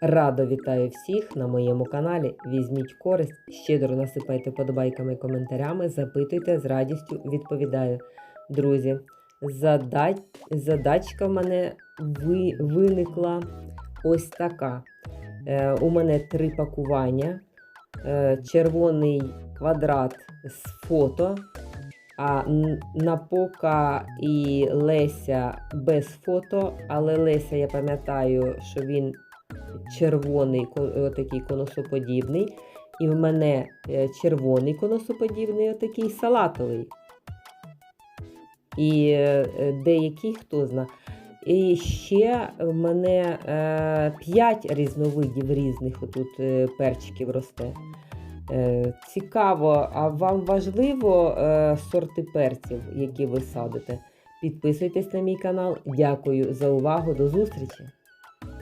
Радо вітаю всіх на моєму каналі. Візьміть користь, щедро насипайте подобайками і коментарями, запитуйте, з радістю відповідаю. Друзі, задач... задачка в мене ви... виникла ось така. Е, у мене три пакування. Е, червоний квадрат з фото. А Напока і Леся без фото, але Леся, я пам'ятаю, що він червоний, ко- отакий конусоподібний. І в мене е, червоний конусоподібний, отакий салатовий. І е, е, деякий, хто зна. І ще в мене е, 5 різновидів різних отут е, перчиків росте. Е, цікаво, а вам важливо е, сорти перців, які ви садите? Підписуйтесь на мій канал. Дякую за увагу. До зустрічі!